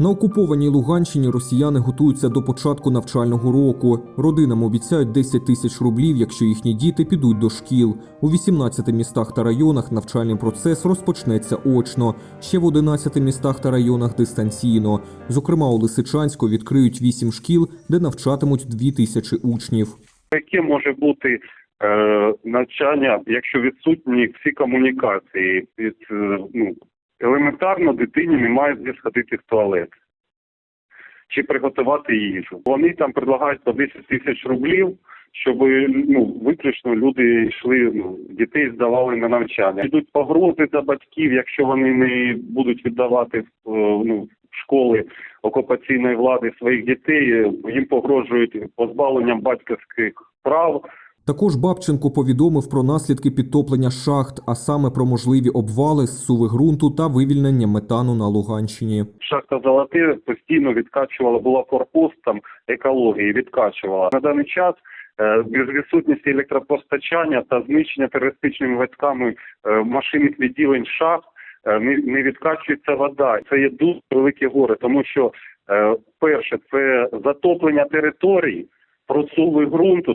На окупованій Луганщині росіяни готуються до початку навчального року. Родинам обіцяють 10 тисяч рублів, якщо їхні діти підуть до шкіл. У 18 містах та районах навчальний процес розпочнеться очно. Ще в 11 містах та районах дистанційно. Зокрема, у Лисичанську відкриють 8 шкіл, де навчатимуть 2 тисячі учнів. Яке може бути е, навчання, якщо відсутні всі комунікації? Від, е, ну, елементарно дитині немає де сходити в туалет чи приготувати їжу. Вони там предлагають по 10 тисяч рублів, щоб ну, виключно люди йшли, ну, дітей здавали на навчання. Йдуть погрози до батьків, якщо вони не будуть віддавати е, ну, школи окупаційної влади своїх дітей, їм погрожують позбавленням батьківських прав. Також Бабченко повідомив про наслідки підтоплення шахт, а саме про можливі обвали, зсуви ґрунту та вивільнення метану на Луганщині. Шахта Золоте постійно відкачувала, була форпостом екології, відкачувала. На даний час е, без відсутності електропостачання та знищення терористичними військами е, машинних відділень шахт е, не, відкачується вода. Це є дуже велике горе, тому що перше це затоплення територій, просуви ґрунту.